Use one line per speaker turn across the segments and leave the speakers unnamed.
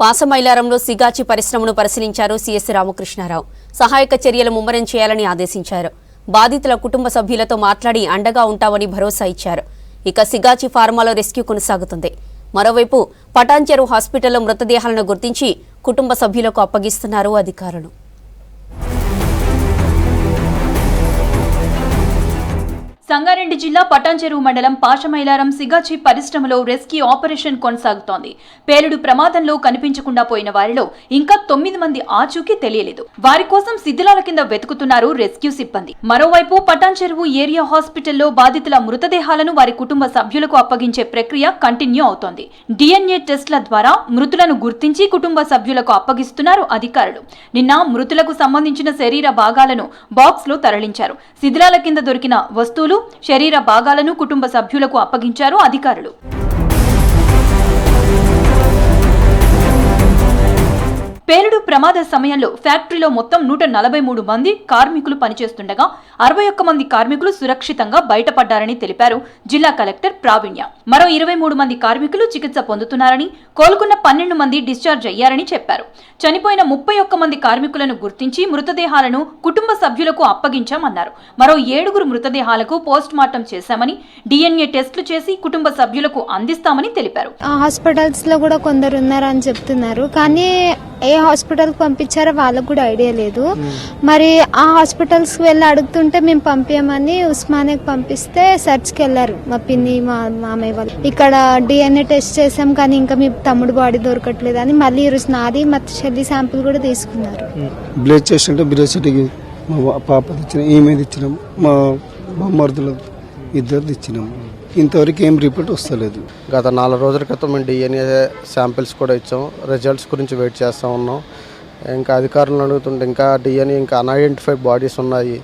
పాసమైలారంలో సిగాచి పరిశ్రమను పరిశీలించారు సీఎస్ రామకృష్ణారావు. సహాయక చర్యలు ముమ్మరం చేయాలని ఆదేశించారు. బాధితుల కుటుంబ సభ్యులతో మాట్లాడి అండగా ఉంటామని భరోసా ఇచ్చారు. ఇక సిగాచి ఫార్మాలో రెస్క్యూ కొనసాగుతుంది. మరోవైపు పటాన్చెరు హాస్పిటల్లో మృతదేహాలను గుర్తించి కుటుంబ సభ్యులకు అప్పగిస్తున్నారు అధికారులు.
సంగారెడ్డి జిల్లా పటాన్చెరువు మండలం పాషమైలారం సిగాచి పరిశ్రమలో రెస్క్యూ ఆపరేషన్ కొనసాగుతోంది. పేలుడు ప్రమాదంలో కనిపించకుండా పోయిన వారిలో ఇంకా తొమ్మిది మంది ఆచూకీ తెలియలేదు. వారి కోసం శిథిలాల కింద వెతుకుతున్నారు రెస్క్యూ సిబ్బంది. మరోవైపు పటాన్చెరువు ఏరియా హాస్పిటల్లో బాధితుల మృతదేహాలను వారి కుటుంబ సభ్యులకు అప్పగించే ప్రక్రియ కంటిన్యూ అవుతోంది. డిఎన్ఏ టెస్ట్ల ద్వారా మృతులను గుర్తించి కుటుంబ సభ్యులకు అప్పగిస్తున్నారు అధికారులు. నిన్న మృతులకు సంబంధించిన శరీర భాగాలను బాక్స్లో తరలించారు. శిథిలాల కింద దొరికిన వస్తువులు శరీర భాగాలను కుటుంబ సభ్యులకు అప్పగించారు అధికారులు. పేలుడు ప్రమాద సమయంలో ఫ్యాక్టరీలో మొత్తం నూట నలభై మూడు మంది కార్మికులు పనిచేస్తుండగా అరవై ఒక్క మంది కార్మికులు సురక్షితంగా బయటపడ్డారని తెలిపారు జిల్లా కలెక్టర్ ప్రావీణ్య. మరో ఇరవై మూడు మంది కార్మికులు చికిత్స పొందుతున్నారని కోలుకున్న పన్నెండు మంది డిశ్చార్జ్ అయ్యారని చెప్పారు. చనిపోయిన ముప్పై ఒక్క మంది కార్మికులను గుర్తించి మృతదేహాలను కుటుంబ సభ్యులకు అప్పగించామన్నారు. మరో ఏడుగురు మృతదేహాలకు పోస్ట్ మార్టం చేశామని డిఎన్ఏ టెస్టులు చేసి కుటుంబ సభ్యులకు అందిస్తామని తెలిపారు.
హాస్పిటల్స్లో కూడా కొందరు ఉన్నారని చెప్తున్నారు. కానీ ఏ హాస్పిటల్కి పంపించారో వాళ్ళకు కూడా ఐడియా లేదు. మరి ఆ హాస్పిటల్స్కి వెళ్ళి అడుగుతుంటే మేము పంపించమని ఉస్మానియాకి పంపిస్తే సెర్చ్కి వెళ్ళారు మా పిన్ని మా మామయ్య వాళ్ళు. ఇక్కడ డిఎన్ఏ టెస్ట్ చేసాం కానీ ఇంకా మీ తమ్ముడు బాడీ దొరకట్లేదు అని మళ్ళీ ఈరోజు నాది మా చెల్లి శాంపుల్ కూడా తీసుకున్నారు.
బ్లడ్ టెస్ట్ అంటే మా పాపది ఇచ్చిన ఈమెది ఇచ్చినాం మా బామ్మర్దుల ఇద్దరిది ఇచ్చినాం ఇంతవరకు ఏం రిపోర్ట్ వస్తలేదు.
గత నాలుగు రోజుల క్రితం మేము డిఎన్ఏ శాంపిల్స్ కూడా ఇచ్చాం. రిజల్ట్స్ గురించి వెయిట్ చేస్తూ ఉన్నాం. ఇంకా అధికారులను అడుగుతుంటే ఇంకా డిఎన్ఏ ఇంకా అన్ఐడెంటిఫైడ్ బాడీస్ ఉన్నాయి.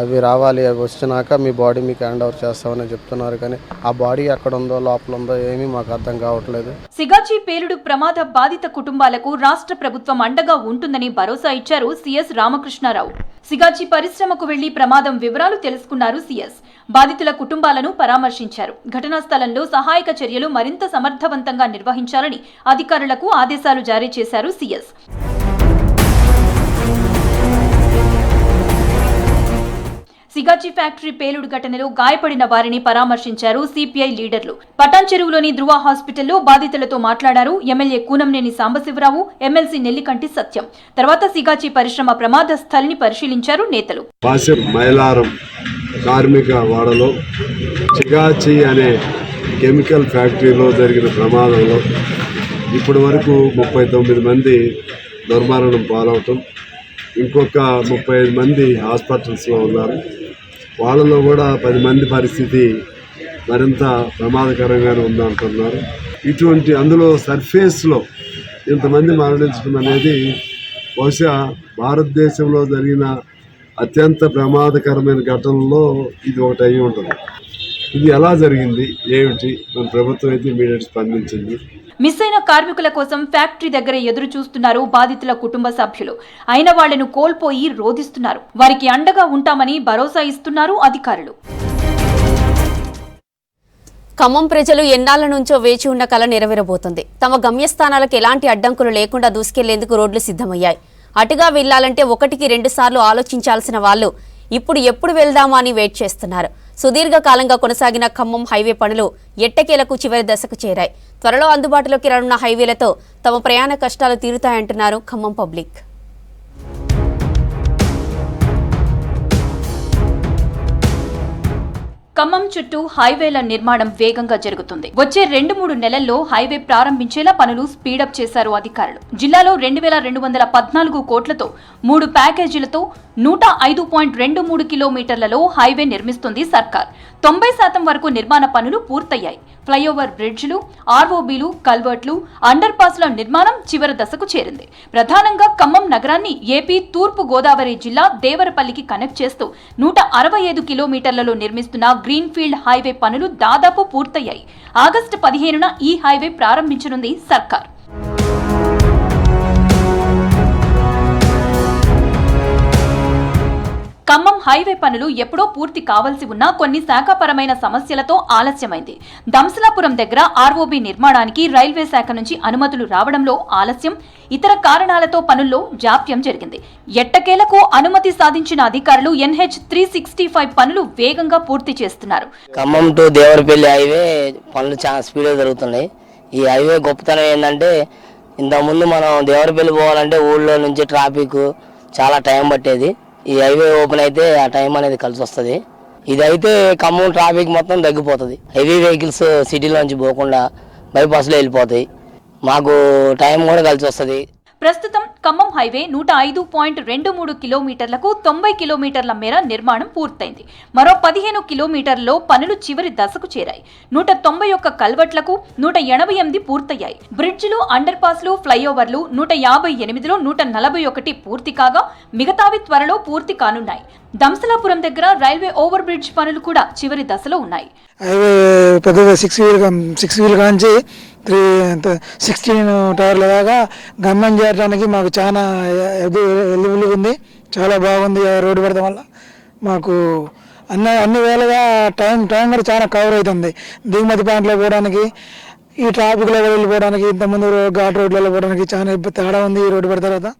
అవి రావాలి అవి వచ్చినాక మీ బాడీ మీకు హ్యాండ్ ఓవర్ చేస్తామని చెప్తున్నారు కానీ ఆ బాడీ ఎక్కడ ఉందో లోపల ఉందో ఏమీ మాకు అర్థం కావట్లేదు.
సిగాచి పేలుడు ప్రమాద బాధిత కుటుంబాలకు రాష్ట్ర ప్రభుత్వం అండగా ఉంటుందని భరోసా ఇచ్చారు సిఎస్ రామకృష్ణారావు. సిగాచి పరిశ్రమకు వెళ్ళి ప్రమాదం వివరాలు తెలుసుకున్నారు సిఎస్. బాధితుల కుటుంబాలను పరామర్శించారు. ఘటనా స్థలంలో సహాయక చర్యలు మరింత సమర్థవంతంగా నిర్వహించాలని అధికారులకు ఆదేశాలు జారీ చేశారు సిఎస్. సిగాచి ఫ్యాక్టరీ పేలుడు ఘటనలో గాయపడిన వారిని పరామర్శించారు సిపిఐ లీడర్లు. పటాన్ చెరువులోని ధృవ హాస్పిటల్లో బాధితులతో మాట్లాడారు ఎమ్మెల్యే కూనంనేని సాంబశివరావు ఎమ్మెల్సీ నెల్లికంటి సత్యం. తర్వాత సిగాచి పరిశ్రమ ప్రమాద స్థలిని పరిశీలించారు నేతలు.
మైలారం కార్మిక వాడలో చిగాచి అనే కెమికల్ ఫ్యాక్టరీలో జరిగిన ప్రమాదంలో ఇప్పటి వరకు ముప్పై తొమ్మిది మంది దుర్మరణం పాలవటం ఇంకొక ముప్పై ఐదు మంది హాస్పిటల్స్లో ఉన్నారు. వాళ్ళలో కూడా పది మంది పరిస్థితి మరింత ప్రమాదకరంగానే ఉందంటున్నారు ఇటువంటి అందులో సర్ఫేస్లో ఇంతమంది మరణించడం అనేది బహుశా భారతదేశంలో జరిగిన అత్యంత ప్రమాదకరమైన ఘటనలో ఇది ఒకటి అయి ఉంటుంది. ఇది ఎలా జరిగింది? ఏమిటి? మన ప్రభుత్వం అయితే ఇమీడియట్ స్పందించింది.
మిస్ అయిన కార్మికుల కోసం ఫ్యాక్టరీ దగ్గర ఎదురు చూస్తున్నారు బాధితుల కుటుంబ సభ్యులు. అయిన వాళ్ళను కోల్పోయి రోధిస్తున్నారు. వారికి అండగా ఉంటామని భరోసా ఇస్తున్నారు అధికారులు.
ఖమ్మం ప్రజలు ఎన్నాళ్ళ నుంచో వేచి ఉన్న కల నెరవేరబోతుంది. తమ గమ్యస్థానాలకు ఎలాంటి అడ్డంకులు లేకుండా దూసుకెళ్ళేందుకు రోడ్లు సిద్ధమయ్యాయి. అటుగా వెళ్ళాలంటే ఒకటికి రెండు సార్లు ఆలోచించాల్సిన వాళ్ళు ఇప్పుడు ఎప్పుడు వెళ్దామా అని వెయిట్ చేస్తున్నారు. సుదీర్ఘకాలంగా కొనసాగిన ఖమ్మం హైవే పనులు ఎట్టకేలకు చివరి దశకు చేరాయి. త్వరలో అందుబాటులోకి రానున్న హైవేలతో తమ ప్రయాణ కష్టాలు తీరుతాయంటున్నారు ఖమ్మం పబ్లిక్.
ఖమ్మం చుట్టూ హైవేల నిర్మాణం వేగంగా జరుగుతుంది. వచ్చే రెండు మూడు నెలల్లో హైవే ప్రారంభించేలా పనులు స్పీడప్ చేశారు అధికారులు. జిల్లాలో రెండు వేల రెండు వందల పద్నాలుగు కోట్లతో మూడు ప్యాకేజీలతో నూట ఐదు పాయింట్ రెండు మూడు కిలోమీటర్లలో హైవే నిర్మిస్తుంది సర్కార్. తొంభై శాతం వరకు నిర్మాణ పనులు పూర్తయ్యాయి. ఫ్లైఓవర్ బ్రిడ్జ్లు ఆర్ఓబీలు కల్వర్ట్లు అండర్ పాస్ల నిర్మాణం చివరి దశకు చేరింది. ప్రధానంగా ఖమ్మం నగరాన్ని ఏపీ తూర్పు గోదావరి జిల్లా దేవరపల్లికి కనెక్ట్ చేస్తూ నూట అరవై ఐదు కిలోమీటర్లలో నిర్మిస్తున్న గ్రీన్ఫీల్డ్ హైవే పనులు దాదాపు పూర్తయ్యాయి. ఆగస్టు పదిహేనున ఈ హైవే ప్రారంభించనుంది సర్కార్. ఖమ్మం హైవే పనులు ఎప్పుడో పూర్తి కావాల్సి ఉన్నా కొన్ని శాఖపరమైన సమస్యలతో ఆలస్యమైంది. దంసలాపురం దగ్గర ఆర్ఓబి నిర్మాణానికి రైల్వే శాఖ నుంచి అనుమతులు రావడంలో ఆలస్యం ఇతర కారణాలతో పనుల్లో జాప్యం జరిగింది. ఎట్టకేలకు అనుమతి సాధించిన అధికారులు ఎన్హెచ్ త్రీ సిక్స్టీ ఫైవ్ పనులు వేగంగా పూర్తి చేస్తున్నారు.
ఖమ్మం టు దేవరపల్లి హైవే పనులు చాలా స్పీడ్గా జరుగుతున్నాయి. ఈ హైవే గొప్పతనం ఏంటంటే ఇంతకుముందు మనం దేవరపల్లి పోవాలంటే ఊళ్ళో నుంచి ట్రాఫిక్ చాలా టైం పట్టేది. ఈ హైవే ఓపెన్ అయితే ఆ టైం అనేది కలిసి వస్తుంది. ఇదైతే ఖమ్మం ట్రాఫిక్ మొత్తం తగ్గిపోతుంది. హెవీ వెహికల్స్ సిటీలోంచి పోకుండా బైపాస్లో వెళ్ళిపోతాయి. మాకు టైం కూడా కలిసి వస్తుంది.
ప్రస్తుతం ఖమ్మం హైవే నూట ఐదు పాయింట్ రెండు మూడు కిలోమీటర్లకు తొంభై కిలోమీటర్ల మేర నిర్మాణం పూర్తయింది. మరో పదిహేను కిలోమీటర్లలో పనులు చివరి దశకు చేరాయి. నూట తొంభై ఒక్క కల్వట్లకు నూట ఎనభై ఎనిమిది పూర్తయ్యాయి. బ్రిడ్జ్లు అండర్ పాస్లు ఫ్లైఓవర్లు నూట యాభై ఎనిమిదిలో నూట నలభై ఒకటి పూర్తి కాగా మిగతావి త్వరలో పూర్తి కానున్నాయి. దంసలాపురం దగ్గర రైల్వే ఓవర్ బ్రిడ్జ్ పనులు కూడా చివరి దశలో ఉన్నాయి.
సిక్స్ వీల్ సిక్స్ వీల్ కాంచి త్రీ సిక్స్టీన్ టవర్ల దాకా గమ్యం చేరడానికి మాకు చాలా ఎలిబిలిగా ఉంది. చాలా బాగుంది ఆ రోడ్డు పెడతాం వల్ల. మాకు అన్ని అన్ని వేళగా టైం టైం కూడా చాలా కవర్ అవుతుంది. దిగుమతి పాయింట్లో పోవడానికి ఈ ట్రాఫిక్లో వెళ్ళిపోవడానికి ఇంతకుముందు ఘాట్ రోడ్లలో పోవడానికి చాలా ఇబ్బంది తేడా ఉంది ఈ రోడ్డు పెడతారు తర్వాత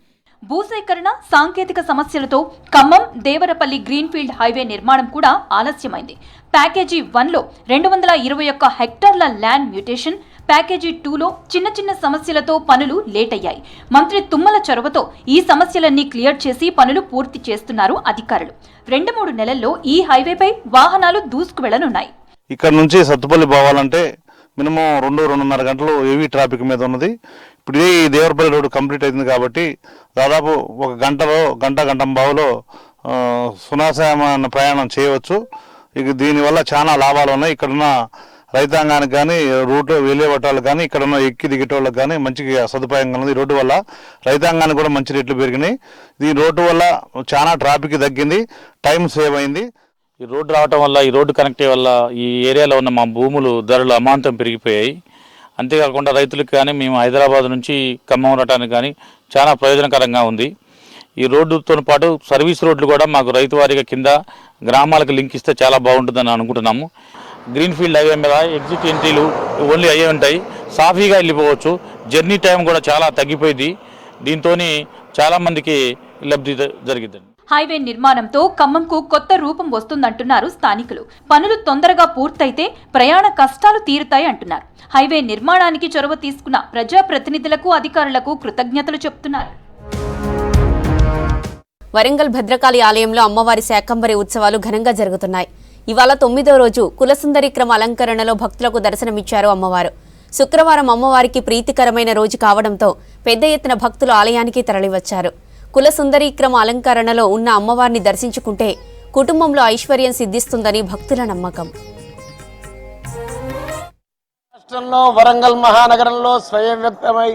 భూసేకరణ సాంకేతిక సమస్యలతో ఖమ్మం దేవరపల్లి గ్రీన్ఫీల్డ్ హైవే నిర్మాణం కూడా ఆలస్యమైంది. ప్యాకేజీ వన్లో రెండు వందల ఇరవై ఒక్క హెక్టార్ల ల్యాండ్ మ్యూటేషన్ ప్యాకేజీ టూలో చిన్న చిన్న సమస్యలతో పనులు లేట్ అయ్యాయి మంత్రి తుమ్మల చొరవతో ఈ సమస్యలన్నీ క్లియర్ చేసి పనులు పూర్తి చేస్తున్నారు అధికారులు. రెండు మూడు నెలల్లో ఈ హైవేపై వాహనాలు దూసుకు వెళ్ళనున్నాయి
ఇక్కడ నుంచి సత్తుపల్లి పోవాలంటే మినిమం రెండు రెండున్నర గంటలు హెవీ ట్రాఫిక్ మీద ఉన్నది. ఇప్పుడు ఇదే ఈ దేవరపల్లి రోడ్డు కంప్లీట్ అయింది కాబట్టి దాదాపు ఒక గంటలో గంట గంట బావులో సునాశమైన ప్రయాణం చేయవచ్చు. ఇక దీనివల్ల చాలా లాభాలు ఉన్నాయి. ఇక్కడున్న రైతాంగానికి కానీ రూట్లో వెళ్ళే వాళ్ళకి కానీ ఇక్కడ ఉన్న ఎక్కి దిగేటోళ్ళకి కానీ మంచిగా సదుపాయంగా ఉంది ఈ రోడ్డు వల్ల రైతాంగానికి కూడా మంచి రేట్లు పెరిగినాయి. ఈ రోడ్డు వల్ల చాలా ట్రాఫిక్ తగ్గింది. టైం సేవ్ అయింది.
ఈ రోడ్డు రావటం వల్ల ఈ రోడ్డు కనెక్ట్ వల్ల ఈ ఏరియాలో ఉన్న మా భూములు ధరలు అమాంతం పెరిగిపోయాయి. అంతేకాకుండా రైతులకు కానీ మేము హైదరాబాద్ నుంచి ఖమ్మం రావడానికి కానీ చాలా ప్రయోజనకరంగా ఉంది. ఈ రోడ్డుతో పాటు సర్వీస్ రోడ్లు కూడా మాకు రైతు వారిగా కింద గ్రామాలకు లింక్ ఇస్తే చాలా బాగుంటుందని అనుకుంటున్నాము. గ్రీన్ఫీల్డ్ హైవే మీద ఎగ్జిట్ ఎంట్రీలు ఓన్లీ అయ్యే ఉంటాయి. సాఫీగా వెళ్ళిపోవచ్చు. జర్నీ టైం కూడా చాలా తగ్గిపోయింది. దీంతో చాలామందికి లబ్ధి జరిగింది.
హైవే నిర్మాణంతో ఖమ్మంకు కొత్త రూపం వస్తుందంటున్నారు స్థానికులు. పనులు తొందరగా పూర్తయితే ప్రయాణ కష్టాలు తీరుతాయి అంటున్నారు. హైవే నిర్మాణానికి చొరవ తీసుకున్న ప్రజాప్రతినిధులకు అధికారులకు కృతజ్ఞతలు చెప్తున్నారు.
వరంగల్ భద్రకాళి ఆలయంలో అమ్మవారి శాకంబరి ఉత్సవాలు ఘనంగా జరుగుతున్నాయి. ఇవాళ తొమ్మిదో రోజు కులసుందరి క్రమ అలంకరణలో భక్తులకు దర్శనమిచ్చారు అమ్మవారు. శుక్రవారం అమ్మవారికి ప్రీతికరమైన రోజు కావడంతో పెద్ద ఎత్తున భక్తులు ఆలయానికి తరలివచ్చారు. కులసుందరి క్రమ అలంకరణలో ఉన్న అమ్మవారిని దర్శించుకుంటే కుటుంబంలో ఐశ్వర్యం సిద్ధిస్తుందని భక్తుల నమ్మకం.
రాష్ట్రంలో వరంగల్ మహానగరంలో స్వయం వ్యక్తమై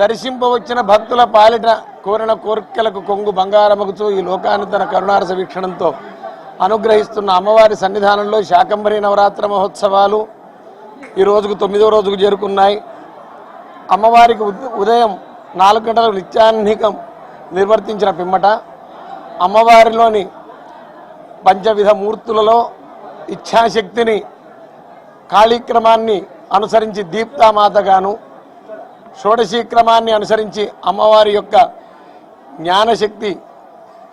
దర్శింపవచ్చిన భక్తుల పాలిట కోరిన కోర్కెలకు కొంగు బంగారమగుతూ ఈ లోకాన్ని తన కరుణారస వీక్షణంతో అనుగ్రహిస్తున్న అమ్మవారి సన్నిధానంలో శాకంబరి నవరాత్ర మహోత్సవాలు ఈ రోజుకు తొమ్మిదో రోజుకు చేరుకున్నాయి. అమ్మవారికి ఉద- ఉదయం నాలుగు గంటలకు నిత్యాన్నికం నిర్వర్తించిన పిమ్మట అమ్మవారిలోని పంచవిధ మూర్తులలో ఇచ్ఛాశక్తిని కాళీక్రమాన్ని అనుసరించి దీప్తామాతగాను షోడశీ క్రమాన్ని అనుసరించి అమ్మవారి యొక్క జ్ఞానశక్తి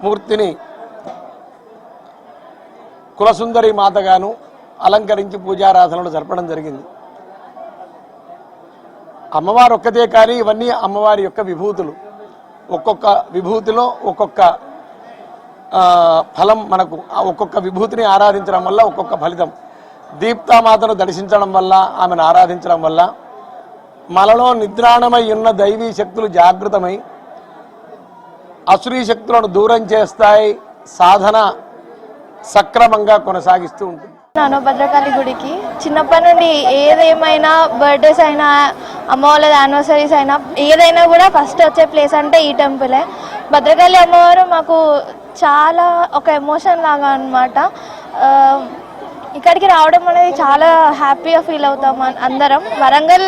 మూర్తిని కులసుందరి మాతగాను అలంకరించి పూజారాధనలు జరపడం జరిగింది. అమ్మవారు ఒక్కతే కానీ ఇవన్నీ అమ్మవారి యొక్క విభూతులు. ఒక్కొక్క విభూతిలో ఒక్కొక్క ఫలం మనకు ఆ ఒక్కొక్క విభూతిని ఆరాధించడం వల్ల ఒక్కొక్క ఫలితం. దీప్తామాతను దర్శించడం వల్ల ఆమెను ఆరాధించడం వల్ల మనలో నిద్రాణమై ఉన్న దైవీ శక్తులు జాగృతమై అసురీ శక్తులను దూరం చేస్తాయి సాధన సక్రమంగా కొనసాగిస్తూ ఉంటుంది.
నాను భద్రకాళి గుడికి చిన్నప్పటి నుండి ఏదేమైనా బర్త్డేస్ అయినా అమ్మ వాళ్ళ యానివర్సరీస్ అయినా ఏదైనా కూడా ఫస్ట్ వచ్చే ప్లేస్ అంటే ఈ టెంపులే భద్రకాళి అమ్మవారు మాకు చాలా ఒక ఎమోషన్ లాగా అనమాట ఇక్కడికి రావడం అనేది చాలా హ్యాపీగా ఫీల్ అవుతాం అందరం. వరంగల్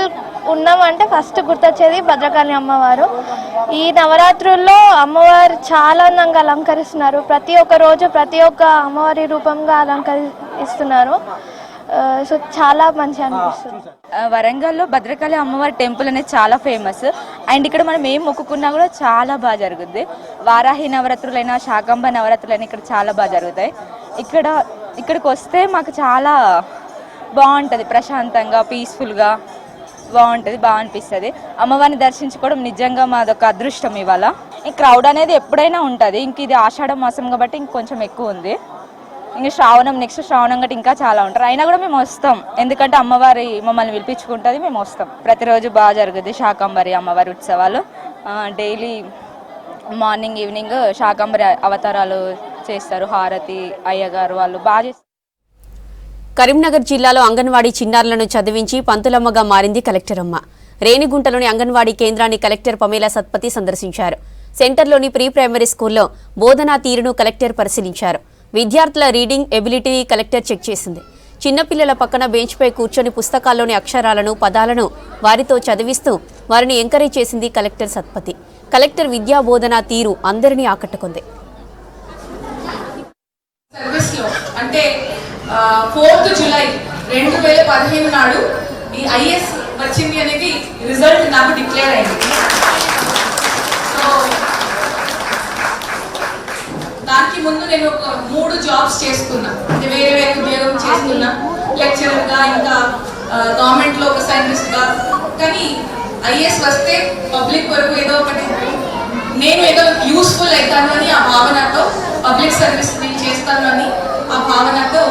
ఉన్నామంటే ఫస్ట్ గుర్తొచ్చేది భద్రకాళి అమ్మవారు. ఈ నవరాత్రుల్లో అమ్మవారు చాలా అందంగా అలంకరిస్తున్నారు. ప్రతి ఒక్క రోజు ప్రతి ఒక్క అమ్మవారి రూపంగా అలంకరిస్తున్నారు. సో చాలా మంచిగా అనిపిస్తుంది.
వరంగల్లో భద్రకాళి అమ్మవారి టెంపుల్ అనేది చాలా ఫేమస్. అండ్ ఇక్కడ మనం ఏం మొక్కుకున్నా కూడా చాలా బాగా జరుగుద్ది. వారాహి నవరాత్రులైనా శాకంబ నవరాత్రులైనా ఇక్కడ చాలా బాగా జరుగుతాయి. ఇక్కడ ఇక్కడికి వస్తే మాకు చాలా బాగుంటుంది. ప్రశాంతంగా పీస్ఫుల్గా బాగుంటుంది బాగా అనిపిస్తుంది అమ్మవారిని దర్శించుకోవడం నిజంగా మాదొక అదృష్టం ఇవాళ. ఈ క్రౌడ్ అనేది ఎప్పుడైనా ఉంటుంది. ఇంక ఇది ఆషాఢ మాసం కాబట్టి ఇంకొంచెం ఎక్కువ ఉంది. ఇంకా శ్రావణం నెక్స్ట్ శ్రావణం గట్టి ఇంకా చాలా ఉంటారు అయినా కూడా మేము వస్తాం. ఎందుకంటే అమ్మవారి మమ్మల్ని పిలిపించుకుంటుంది మేము వస్తాం. ప్రతిరోజు బాగా జరుగుతుంది శాకంబరి అమ్మవారి ఉత్సవాలు. డైలీ మార్నింగ్ ఈవినింగ్ శాకంబరి అవతారాలు చేస్తారు. హారతి అయ్యగారు వాళ్ళు బాగా చేస్తారు.
కరీంనగర్ జిల్లాలో అంగన్వాడీ చిన్నారులను చదివించి పంతులమ్మగా మారింది కలెక్టర్ అమ్మ. రేణిగుంటలోని అంగన్వాడీ కేంద్రాన్ని కలెక్టర్ పమేలా సత్పతి సందర్శించారు. సెంటర్లోని ప్రీ ప్రైమరీ స్కూల్లో బోధనా తీరును కలెక్టర్ పరిశీలించారు. విద్యార్థుల రీడింగ్ ఎబిలిటీని కలెక్టర్ చెక్ చేసింది. చిన్నపిల్లల పక్కన బెంచ్పై కూర్చొని పుస్తకాల్లోని అక్షరాలను పదాలను వారితో చదివిస్తూ వారిని ఎంకరేజ్ చేసింది కలెక్టర్ సత్పతి. కలెక్టర్ విద్యా బోధనా తీరు అందరినీ ఆకట్టుకుంది.
అంటే ఫోర్త్ జూలై రెండు వేల పదిహేను నాడు ఈ ఐఎస్ వచ్చింది అనేది రిజల్ట్ నాకు డిక్లేర్ అయింది. సో దానికి ముందు నేను ఒక మూడు జాబ్స్ చేసుకున్నా. అంటే వేరే వేరే ఉద్యోగం చేసుకున్నా. లెక్చరర్గా ఇంకా గవర్నమెంట్లో ఒక సైంటిస్ట్గా. కానీ ఐఏఎస్ వస్తే పబ్లిక్ వరకు ఏదో ఒకటి నేను ఏదో యూస్ఫుల్ అవుతాను అని ఆ భావనతో పబ్లిక్ సర్వీస్ నేను చేస్తాను అని ఆ భావనతో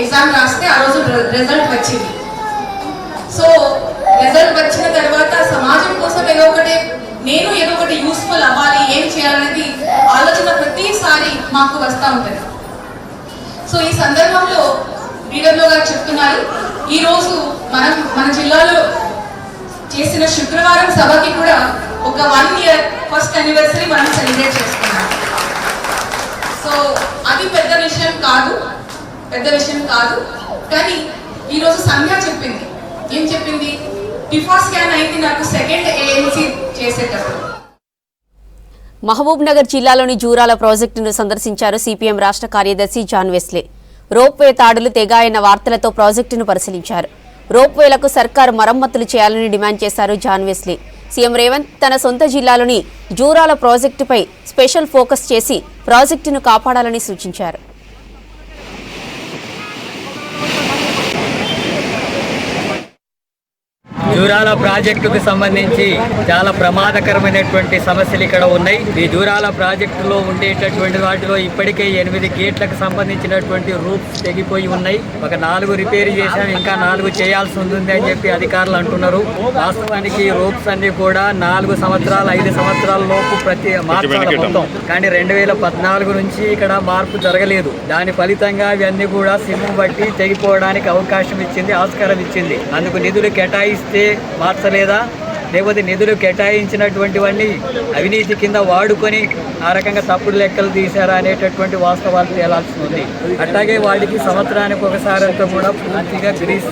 ఎగ్జామ్ రాస్తే ఆ రోజు రిజల్ట్ వచ్చింది. సో రిజల్ట్ వచ్చిన తర్వాత సమాజం కోసం ఏదో ఒకటి నేను ఏదో ఒకటి యూస్ఫుల్ అవ్వాలి ఏం చేయాలనేది ఆలోచన ప్రతిసారి మాకు వస్తూ ఉంటుంది. సో ఈ సందర్భంలో డీడబ్ల్యూ గారు చెప్తున్నారు ఈరోజు మనం మన జిల్లాలో చేసిన శుక్రవారం సభకి కూడా ఒక వన్ ఇయర్ ఫస్ట్ అనివర్సరీ మనం సెలబ్రేట్ చేసుకున్నాం. సో అది పెద్ద విషయం కాదు. పెద్ద విషయం కాదు. కానీ ఈరోజు సంధ్య చెప్పింది. ఏం చెప్పింది? బిఫోర్ స్కాన్ అయింది నాకు సెకండ్ ఏఎన్సీ చేసేటప్పుడు.
మహబూబ్ నగర్ జిల్లాలోని జూరాల ప్రాజెక్టును సందర్శించారు సిపిఎం రాష్ట్ర కార్యదర్శి జాన్ వెస్లే. రోప్వే తాడులు తెగాయన్న వార్తలతో ప్రాజెక్టును పరిశీలించారు. రోప్వేలకు సర్కారు మరమ్మతులు చేయాలని డిమాండ్ చేశారు జాన్ వెస్లీ. సీఎం రేవంత్ తన సొంత జిల్లాలోని జూరాల ప్రాజెక్టుపై స్పెషల్ ఫోకస్ చేసి ప్రాజెక్టును కాపాడాలని సూచించారు.
జూరాల ప్రాజెక్టుకు సంబంధించి చాలా ప్రమాదకరమైనటువంటి సమస్యలు ఇక్కడ ఉన్నాయి. ఈ జూరాల ప్రాజెక్టులో ఉండేటటువంటి వాటిలో ఇప్పటికే ఎనిమిది గేట్లకు సంబంధించినటువంటి రూప్స్ తెగిపోయి ఉన్నాయి. ఒక నాలుగు రిపేర్ చేశాం ఇంకా నాలుగు చేయాల్సి ఉంటుంది అని చెప్పి అధికారులు అంటున్నారు. వాస్తవానికి రూప్స్ అన్ని కూడా నాలుగు సంవత్సరాలు ఐదు సంవత్సరాల లోపు ప్రతి మార్చాలి మొత్తం. కానీ రెండు వేల పద్నాలుగు నుంచి ఇక్కడ మార్పు జరగలేదు. దాని ఫలితంగా ఇవన్నీ కూడా సిమ్ము బట్టి తెగిపోవడానికి అవకాశం ఇచ్చింది ఆస్కారం ఇచ్చింది. అందుకు నిధులు కేటాయిస్తే మార్చలేదా? లేకపోతే నిధులు కేటాయించినటువంటివన్నీ అవినీతి కింద వాడుకొని ఆ రకంగా తప్పుడు లెక్కలు తీశారా అనేటటువంటి వాస్తవాలు తేలాల్సి ఉంది. అట్లాగే వాటికి సంవత్సరానికి ఒకసారి కూడా పూర్తిగా గ్రీస్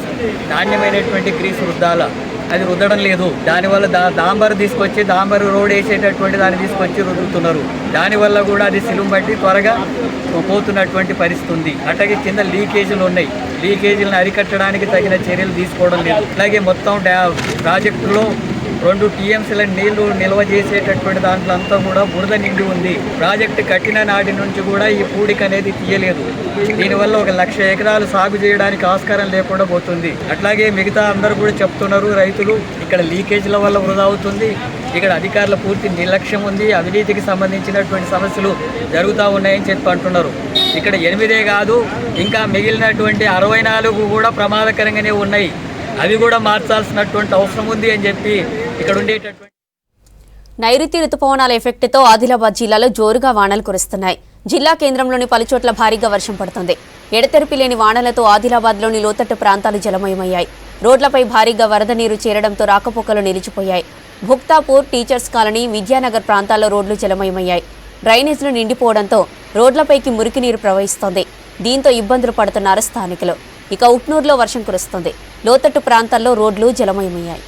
నాణ్యమైనటువంటి గ్రీస్ వృద్ధాల అది రుద్దడం లేదు. దానివల్ల దా దాంబర్ తీసుకొచ్చి దాంబర్ రోడ్ వేసేటటువంటి దాన్ని తీసుకొచ్చి రుద్దుతున్నారు. దానివల్ల కూడా అది సిలుం బట్టి త్వరగా పోతున్నటువంటి పరిస్థితి ఉంది. అట్లాగే కింద లీకేజీలు ఉన్నాయి. లీకేజీలను అరికట్టడానికి తగిన చర్యలు తీసుకోవడం లేదు. అలాగే మొత్తం డ్యా ప్రాజెక్టులో రెండు టీఎంసీల నీళ్ళు నిల్వ చేసేటటువంటి దాంట్లో అంతా కూడా బురద నిండి ఉంది. ప్రాజెక్టు కట్టిన నాటి నుంచి కూడా ఈ పూడిక అనేది తీయలేదు. దీనివల్ల ఒక లక్ష ఎకరాలు సాగు చేయడానికి ఆస్కారం లేకుండా పోతుంది. అట్లాగే మిగతా అందరూ కూడా చెప్తున్నారు రైతులు ఇక్కడ లీకేజ్ల వల్ల వృధా అవుతుంది. ఇక్కడ అధికారుల పూర్తి నిర్లక్ష్యం ఉంది. అవినీతికి సంబంధించినటువంటి సమస్యలు జరుగుతూ ఉన్నాయని చెప్పి అంటున్నారు. ఇక్కడ ఎనిమిదే కాదు ఇంకా మిగిలినటువంటి అరవై నాలుగు కూడా ప్రమాదకరంగానే ఉన్నాయి. అవి కూడా మార్చాల్సినటువంటి అవసరం ఉంది అని చెప్పి ఇక్కడ ఉండేటటువంటి
నైరుతి రుతుపవనాల ఎఫెక్ట్తో ఆదిలాబాద్ జిల్లాలో జోరుగా వానలు కురుస్తున్నాయి. జిల్లా కేంద్రంలోని పలుచోట్ల భారీగా వర్షం పడుతుంది. ఎడతెరిపి లేని వానలతో ఆదిలాబాద్లోని లోతట్టు ప్రాంతాలు జలమయమయ్యాయి. రోడ్లపై భారీగా వరద నీరు చేరడంతో రాకపోకలు నిలిచిపోయాయి. భుక్తాపూర్ టీచర్స్ కాలనీ విద్యానగర్ ప్రాంతాల్లో రోడ్లు జలమయమయ్యాయి. డ్రైనేజ్లు నిండిపోవడంతో రోడ్లపైకి మురికి నీరు ప్రవహిస్తోంది. దీంతో ఇబ్బందులు పడుతున్నారు స్థానికులు. ఇక ఉట్నూరులో వర్షం కురుస్తుంది. లోతట్టు ప్రాంతాల్లో రోడ్లు జలమయమయ్యాయి.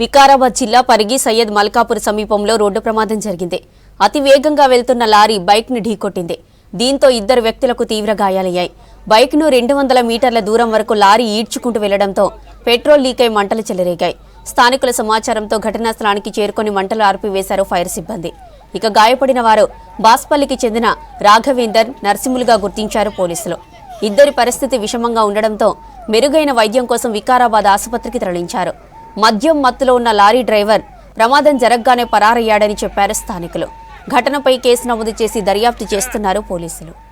వికారాబాద్ జిల్లా పరిగి సయ్యద్ మల్కాపూర్ సమీపంలో రోడ్డు ప్రమాదం జరిగింది. అతి వేగంగా వెళ్తున్న లారీ బైక్ను ఢీకొట్టింది. దీంతో ఇద్దరు వ్యక్తులకు తీవ్ర గాయాలయ్యాయి. బైక్ను రెండు వందల మీటర్ల దూరం వరకు లారీ ఈడ్చుకుంటూ వెళ్ళడంతో పెట్రోల్ లీకై మంటలు చెలరేగాయి. స్థానికుల సమాచారంతో ఘటనా స్థలానికి చేరుకొని మంటలు ఆర్పివేశారు ఫైర్ సిబ్బంది. ఇక గాయపడిన వారు బాస్పల్లికి చెందిన రాఘవేందర్ నర్సింహులుగా గుర్తించారు పోలీసులు. ఇద్దరి పరిస్థితి విషమంగా ఉండడంతో మెరుగైన వైద్యం కోసం వికారాబాద్ ఆసుపత్రికి తరలించారు. మద్యం మత్తులో ఉన్న లారీ డ్రైవర్ ప్రమాదం జరగగానే పరారయ్యాడని చెప్పారు స్థానికులు. ఘటనపై కేసు నమోదు చేసి దర్యాప్తు చేస్తున్నారు పోలీసులు.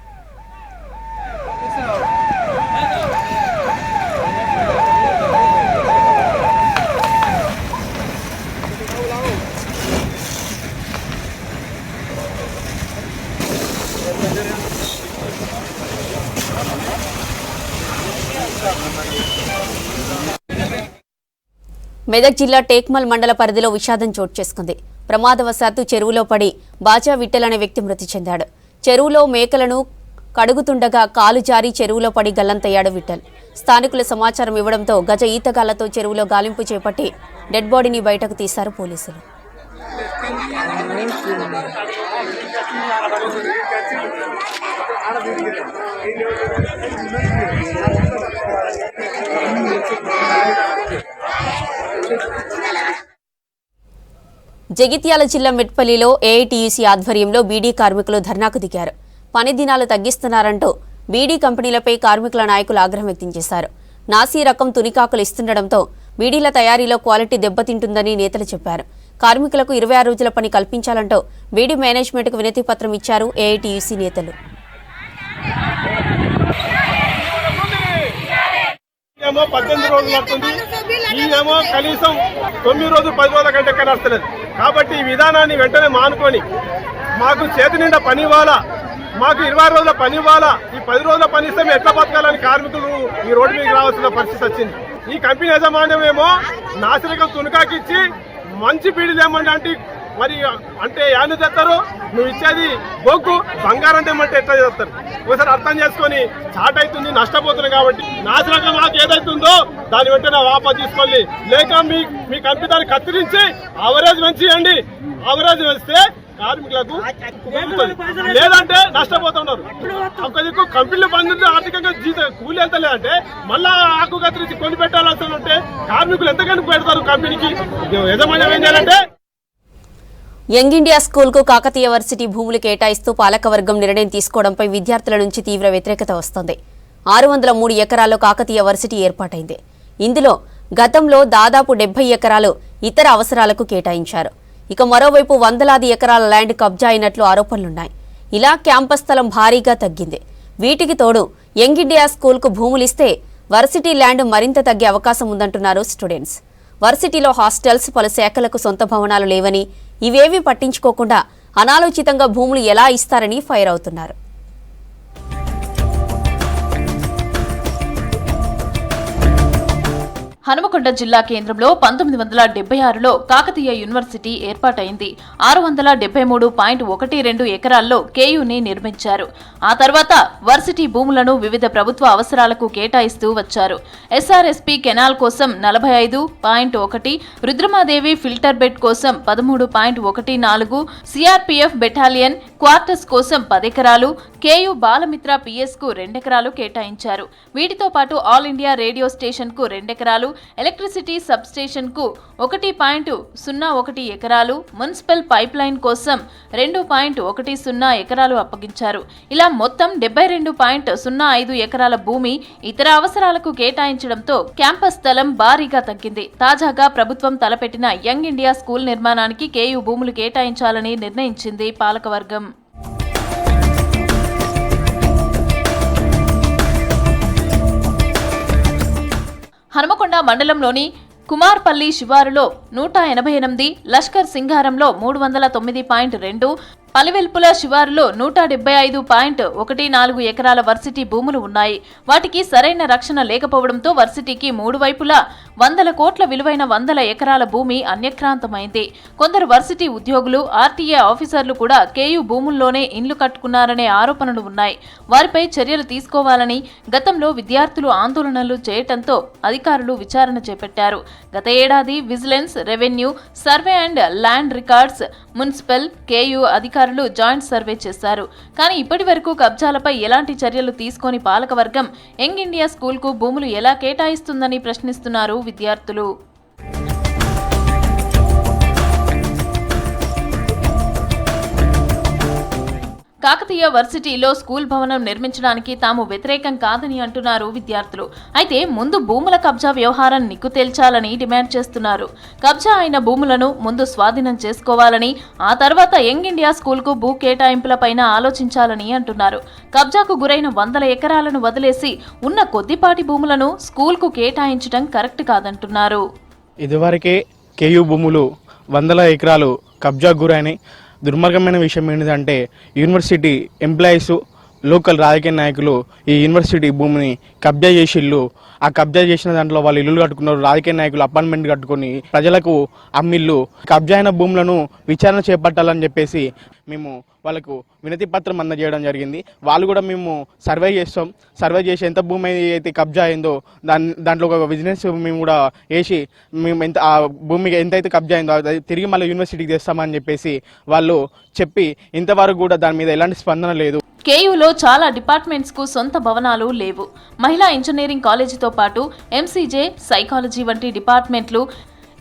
మెదక్ జిల్లా టేక్మల్ మండల పరిధిలో విషాదం చోటు చేసుకుంది. ప్రమాదవశాత్తు చెరువులో పడి బాజా విట్టల్ అనే వ్యక్తి మృతి చెందాడు. చెరువులో మేకలను కడుగుతుండగా కాలు జారి చెరువులో పడి గల్లంతయ్యాడు విఠల్. స్థానికుల సమాచారం ఇవ్వడంతో గజ ఈతగాళ్ళతో చెరువులో గాలింపు చేపట్టి డెడ్ బాడీని బయటకు తీశారు పోలీసులు. జగిత్యాల జిల్లా మెట్పల్లిలో ఏఐటీయూసీ ఆధ్వర్యంలో బీడీ కార్మికులు ధర్నాకు దిగారు. పని దినాలు తగ్గిస్తున్నారంటూ బీడీ కంపెనీలపై కార్మికుల నాయకులు ఆగ్రహం వ్యక్తం చేశారు. నాసీ రకం తునికాకులు ఇస్తుండటంతో బీడీల తయారీలో క్వాలిటీ దెబ్బతింటుందని నేతలు చెప్పారు. కార్మికులకు ఇరవై ఆరు రోజుల పని కల్పించాలంటూ బీడీ మేనేజ్మెంట్కు వినతి పత్రం ఇచ్చారు ఏఐటీయూసీ నేతలు.
ఏమో పద్దెనిమిది రోజులు నడుతుంది ఈయనేమో కనీసం తొమ్మిది రోజులు పది రోజుల కంటే ఎక్కడ నడుస్తలేదు. కాబట్టి ఈ విధానాన్ని వెంటనే మానుకొని మాకు చేతి నిండా పని ఇవ్వాలా? మాకు ఇరవై రోజుల పని ఇవ్వాలా? ఈ పది రోజుల పని ఇస్తే ఎట్లా బతకాలని కార్మికులు ఈ రోడ్డు మీద రావాల్సిన పరిస్థితి వచ్చింది. ఈ కంపెనీ యజమాన్యం ఏమో నాసిరకం తునకాకిచ్చి మంచి బీడీలు ఏమంటే అంటే మరి అంటే యాన్ని తెస్తారు నువ్వు ఇచ్చేది బొగ్గు బంగారం తెమ్మంటే ఎట్లా చేస్తారు? ఒకసారి అర్థం చేసుకొని చాట్ అవుతుంది నష్టపోతుంది కాబట్టి. నాశనంగా మాకు ఏదైతుందో దాన్ని వెంటనే వాపా తీసుకోండి. లేక మీ మీ కంపెనీ దాన్ని కత్తిరించి అవరేజ్ పెంచేయండి. అవరేజ్ పెంచితే కార్మికులకు లేదంటే నష్టపోతున్నారు. ఒక దిక్కు కంపెనీలు బంద్ ఆర్థికంగా జీత కూలి ఎంత లేదంటే మళ్ళా ఆకు కత్తిరించి కొని పెట్టాల్సి ఉంటే కార్మికులు ఎంతకని పెడతారు కంపెనీకి? యజమాన్యం ఏం చేయాలంటే
యంగ్ ఇండియా స్కూల్కు కాకతీయ వర్సిటీ భూములు కేటాయిస్తూ పాలకవర్గం నిర్ణయం తీసుకోవడంపై విద్యార్థుల నుంచి తీవ్ర వ్యతిరేకత వస్తోంది. ఆరు వందల మూడు ఎకరాల్లో కాకతీయ వర్సిటీ ఏర్పాటైంది. ఇందులో గతంలో దాదాపు డెబ్బై ఎకరాలు ఇతర అవసరాలకు కేటాయించారు. ఇక మరోవైపు వందలాది ఎకరాల ల్యాండ్ కబ్జా అయినట్లు ఆరోపణలున్నాయి. ఇలా క్యాంపస్ స్థలం భారీగా తగ్గింది. వీటికి తోడు యంగ్ ఇండియా స్కూల్కు భూములిస్తే వర్సిటీ ల్యాండ్ మరింత తగ్గే అవకాశం ఉందంటున్నారు స్టూడెంట్స్. వర్సిటీలో హాస్టల్స్ పలు శాఖలకు సొంత భవనాలు లేవని ఇవేవీ పట్టించుకోకుండా అనాలోచితంగా భూములు ఎలా ఇస్తారని ఫైర్ అవుతున్నారు.
హనుమకొండ జిల్లా కేంద్రంలో పంతొమ్మిది వందల డెబ్బై ఆరులో కాకతీయ యూనివర్సిటీ ఏర్పాటైంది. ఆరు వందల డెబ్బై మూడు పాయింట్ ఒకటి రెండు ఎకరాల్లో కేయూని నిర్మించారు. ఆ తర్వాత వర్సిటీ భూములను వివిధ ప్రభుత్వ అవసరాలకు కేటాయిస్తూ వచ్చారు. ఎస్ఆర్ఎస్పి కెనాల్ కోసం నలభై ఐదు పాయింట్ ఒకటి రుద్రమాదేవి ఫిల్టర్ బెడ్ కోసం పదమూడు పాయింట్ ఒకటి నాలుగు సిఆర్పీఎఫ్ బెటాలియన్ క్వార్టర్స్ కోసం పదెకరాలు కేయు బాలమిత్ర పిఎస్కు రెండెకరాలు కేటాయించారు. వీటితో పాటు ఆల్ ఇండియా రేడియో స్టేషన్కు రెండెకరాలు ఎలక్ట్రిసిటీ సబ్ స్టేషన్కు ఒకటి పాయింట్ సున్నా ఒకటి ఎకరాలు మున్సిపల్ పైప్ లైన్ కోసం రెండు పాయింట్ ఒకటి సున్నా ఎకరాలు అప్పగించారు. ఇలా మొత్తం డెబ్బై రెండు పాయింట్ సున్నా ఐదు ఎకరాల భూమి ఇతర అవసరాలకు కేటాయించడంతో క్యాంపస్ స్థలం భారీగా తగ్గింది. తాజాగా ప్రభుత్వం తలపెట్టిన యంగ్ ఇండియా స్కూల్ నిర్మాణానికి కేయు భూములు కేటాయించాలని నిర్ణయించింది పాలకవర్గం. మండలంలోని కుమార్పల్లి శివారులో నూట ఎనభై ఎనిమిది లష్కర్ సింగారంలో మూడు వందల తొమ్మిది పాయింట్ రెండు పలివెల్పుల శివారులో నూట డెబ్బై ఐదు పాయింట్ ఒకటి నాలుగు ఎకరాల వర్సిటీ భూములు ఉన్నాయి. వాటికి సరైన రక్షణ లేకపోవడంతో వర్సిటీకి మూడు వైపులా వందల కోట్ల విలువైన వందల ఎకరాల భూమి అన్యక్రాంతమైంది. కొందరు వర్సిటీ ఉద్యోగులు ఆర్టీఏ ఆఫీసర్లు కూడా కేయూ భూముల్లోనే ఇండ్లు కట్టుకున్నారనే ఆరోపణలు ఉన్నాయి. వారిపై చర్యలు తీసుకోవాలని గతంలో విద్యార్థులు ఆందోళనలు చేయటంతో అధికారులు విచారణ చేపట్టారు. గత ఏడాది vigilance revenue survey and land records municipal KU అధికారులు జాయింట్ సర్వే చేశారు. కానీ ఇప్పటి వరకు కబ్జాలపై ఎలాంటి చర్యలు తీసుకొని పాలకవర్గం యంగ్ ఇండియా స్కూల్కు భూములు ఎలా కేటాయిస్తుందని ప్రశ్నిస్తున్నారు విద్యార్థులు. కాకతీయ వర్సిటీలో స్కూల్ భవనం నిర్మించడానికి తాము వ్యతిరేకం కాదని అంటున్నారు విద్యార్థులు. అయితే ముందు భూముల కబ్జా వ్యవహారం నిక్కు తేల్చాలని డిమాండ్ చేస్తున్నారు. కబ్జా అయిన భూములను ముందు స్వాధీనం చేసుకోవాలని ఆ తర్వాత యంగ్ ఇండియా స్కూల్కు భూ కేటాయింపులపైన ఆలోచించాలని అంటున్నారు. కబ్జాకు గురైన వందల ఎకరాలను వదిలేసి ఉన్న కొద్దిపాటి భూములను స్కూల్కు కేటాయించడం కరెక్ట్ కాదంటున్నారు.
ఇదివరకే కేయూ భూములు వందల ఎకరాలు కబ్జా గురైనాయి. దుర్మార్గమైన విషయం ఏంటంటే యూనివర్సిటీ ఎంప్లాయీస్ లోకల్ రాజకీయ నాయకులు ఈ యూనివర్సిటీ భూమిని కబ్జా చేసిళ్ళు. ఆ కబ్జా చేసిన దాంట్లో వాళ్ళు ఇల్లు కట్టుకున్నారు రాజకీయ నాయకులు అపార్ట్మెంట్ కట్టుకొని ప్రజలకు అమ్మిళ్ళు. కబ్జా అయిన భూములను విచారణ చేపట్టాలని చెప్పేసి మేము వాళ్ళకు వినతి పత్రం అందజేయడం జరిగింది. వాళ్ళు కూడా మేము సర్వే చేస్తాం. సర్వే చేసి ఎంత భూమి అయితే కబ్జా అయిందో దాని దాంట్లో ఒక బిజినెస్ మేము కూడా వేసి మేము ఎంత ఆ భూమికి ఎంతైతే కబ్జా అయిందో అది తిరిగి మళ్ళీ యూనివర్సిటీకి తెస్తామని చెప్పేసి వాళ్ళు చెప్పి ఇంతవరకు కూడా దాని మీద ఎలాంటి స్పందన లేదు.
కేయూలో చాలా డిపార్ట్మెంట్స్కు సొంత భవనాలు లేవు. మహిళా ఇంజనీరింగ్ కాలేజీతో పాటు ఎంసీజే సైకాలజీ వంటి డిపార్ట్మెంట్లు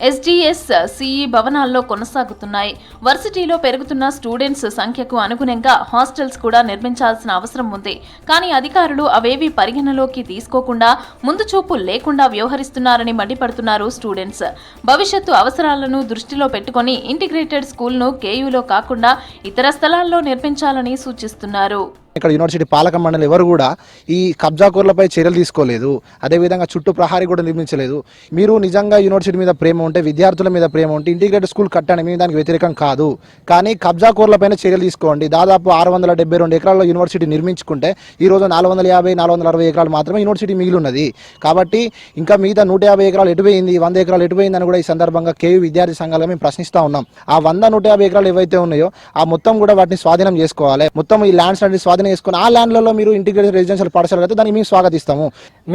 ఎస్డిఎస్ సిఈ భవనాల్లో కొనసాగుతున్నాయి. వర్సిటీలో పెరుగుతున్న స్టూడెంట్స్ సంఖ్యకు అనుగుణంగా హాస్టల్స్ కూడా నిర్మించాల్సిన అవసరం ఉంది. కానీ అధికారులు అవేవి పరిగణలోకి తీసుకోకుండా ముందు చూపు లేకుండా వ్యవహరిస్తున్నారని మండిపడుతున్నారు స్టూడెంట్స్. భవిష్యత్తు అవసరాలను దృష్టిలో పెట్టుకొని ఇంటిగ్రేటెడ్ స్కూల్ను కేయూలో కాకుండా ఇతర స్థలాల్లో నిర్మించాలని సూచిస్తున్నారు.
ఇక్కడ యూనివర్సిటీ పాలక మండలి ఎవరు కూడా ఈ కబ్జాకూర్లపై చర్యలు తీసుకోలేదు. అదేవిధంగా చుట్టూ ప్రహారీ కూడా నిర్మించలేదు. మీరు నిజంగా యూనివర్సిటీ మీద ప్రేమ ఉంటే విద్యార్థుల మీద ప్రేమ ఉంటే ఇంటిగ్రేటెడ్ స్కూల్ కట్టండి మేము దానికి వ్యతిరేకం కాదు. కానీ కబ్జాకూర్లపైన చర్యలు తీసుకోండి. దాదాపు ఆరు వందల డెబ్బై రెండు ఎకరాల్లో యూనివర్సిటీ నిర్మించుకుంటే ఈ రోజు నాలుగు వందల యాభై నాలుగు వందల అరవై ఎకరాలు మాత్రమే యూనివర్సిటీ మిగిలినది ఉన్నది కాబట్టి ఇంకా మిగతా నూట యాభై ఎకరాలు ఎటుపోయింది వంద ఎకరాలు ఎటుపోయిందని కూడా ఈ సందర్భంగా కేవీ విద్యార్థి సంఘాలుగా మేము ప్రశ్నిస్తా ఉన్నాం. ఆ వంద నూట యాభై ఎకరాలు ఏవైతే ఉన్నాయో ఆ మొత్తం కూడా వాటిని స్వాధీనం చేసుకోవాలి. మొత్తం ఈ ల్యాండ్స్ అనేది స్వాధీనం వేసుకుని ఆ ల్యాండ్లలో మీరు ఇంటిగ్రేటెడ్ రెసిడెన్షియల్ పాఠశాల అయితే దాన్ని మేము స్వాగతిస్తాము.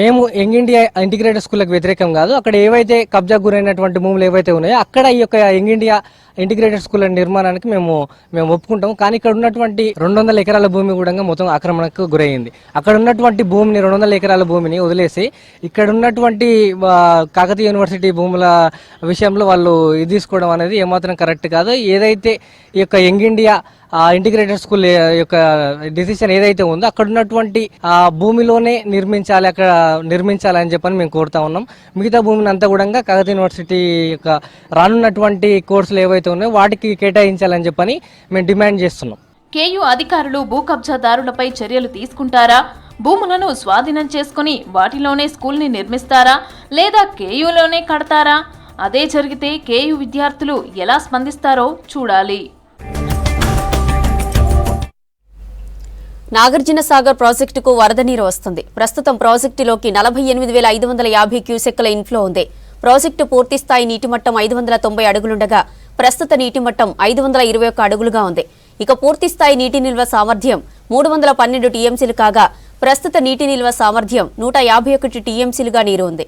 మేము యంగ్ ఇండియా ఇంటిగ్రేటెడ్ స్కూల్కి వ్యతిరేకం కాదు. అక్కడ ఏవైతే కబ్జా గురైనటువంటి భూములు ఏవైతే ఉన్నాయో అక్కడ ఈ యొక్క యంగ్ ఇండియా ఇంటిగ్రేటెడ్ స్కూల్ నిర్మాణానికి మేము మేము ఒప్పుకుంటాం కానీ ఇక్కడ ఉన్నటువంటి రెండు వందల ఎకరాల భూమి కూడా మొత్తం ఆక్రమణకు గురైంది. అక్కడ ఉన్నటువంటి భూమిని రెండు వందల ఎకరాల భూమిని వదిలేసి ఇక్కడ ఉన్నటువంటి కాకతీయ యూనివర్సిటీ భూముల విషయంలో వాళ్ళు ఇది తీసుకోవడం అనేది ఏమాత్రం కరెక్ట్ కాదు. ఏదైతే ఈ యొక్క యంగ్ ఇండియా ఇంటిగ్రేటెడ్ స్కూల్ యొక్క డిసిషన్ ఏదైతే ఉందో అక్కడ ఉన్నటువంటి ఆ భూమిలోనే నిర్మించాలి అక్కడ నిర్మించాలి అని చెప్పని మేము కోరుతా ఉన్నాం. మిగతా భూమిని అంతా కూడా కాకతీయ యూనివర్సిటీ యొక్క రానున్నటువంటి కోర్సులు ఏవైతే ఉన్నాయో వాటికి కేటాయించాలని చెప్పని మేము డిమాండ్ చేస్తున్నాం.
కేయూ అధికారులు భూ కబ్జాదారులపై చర్యలు తీసుకుంటారా? భూములను స్వాధీనం చేసుకుని వాటిలోనే స్కూల్ని నిర్మిస్తారా? లేదా కేయూలోనే కడతారా? అదే జరిగితే కేయూ విద్యార్థులు ఎలా స్పందిస్తారో చూడాలి.
నాగార్జున సాగర్ ప్రాజెక్టుకు వరద నీరు వస్తుంది. ప్రస్తుతం ప్రాజెక్టులోకి నలభై ఎనిమిది వేల ఐదు వందల యాభై క్యూసెక్కుల ఇన్ఫ్లో ఉంది. ప్రాజెక్టు పూర్తిస్థాయి నీటిమట్టం నీటి మట్టం ఐదు వందల తొంభై అడుగులుండగా ప్రస్తుత నీటి మట్టం ఐదు వందల ఇరవై ఒక్క అడుగులుగా ఉంది. ఇక పూర్తిస్థాయి నీటి నిల్వ సామర్థ్యం మూడు వందల పన్నెండు టీఎంసీలు కాగా ప్రస్తుత నీటి నిల్వ సామర్థ్యం నూట యాభై ఒకటి టీఎంసీలుగా నీరు ఉంది.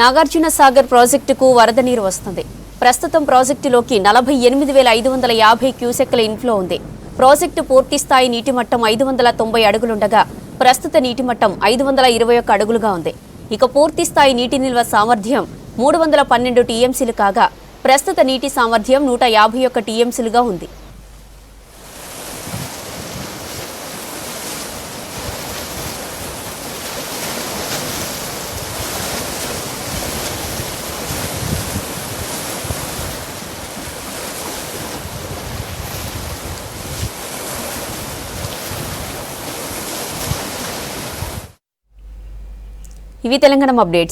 నాగార్జున సాగర్ ప్రాజెక్టుకు వరద నీరు వస్తుంది. ప్రస్తుతం ప్రాజెక్టులోకి నలభై ఎనిమిది వేల ఐదు వందల యాభై క్యూసెక్ల ఇన్ఫ్లో ఉంది. ప్రాజెక్టు పూర్తి స్థాయి నీటి మట్టం ఐదు వందల తొంభై అడుగులుండగా ప్రస్తుత నీటి మట్టం ఐదు వందల ఇరవై ఒక్క అడుగులుగా ఉంది. ఇక పూర్తి స్థాయి నీటి నిల్వ సామర్థ్యం మూడు వందల పన్నెండు టీఎంసీలు కాగా ప్రస్తుత నీటి సామర్థ్యం నూట యాభై ఒక్క టీఎంసీలుగా ఉంది. ఇవి తెలంగాణ అప్డేట్స్.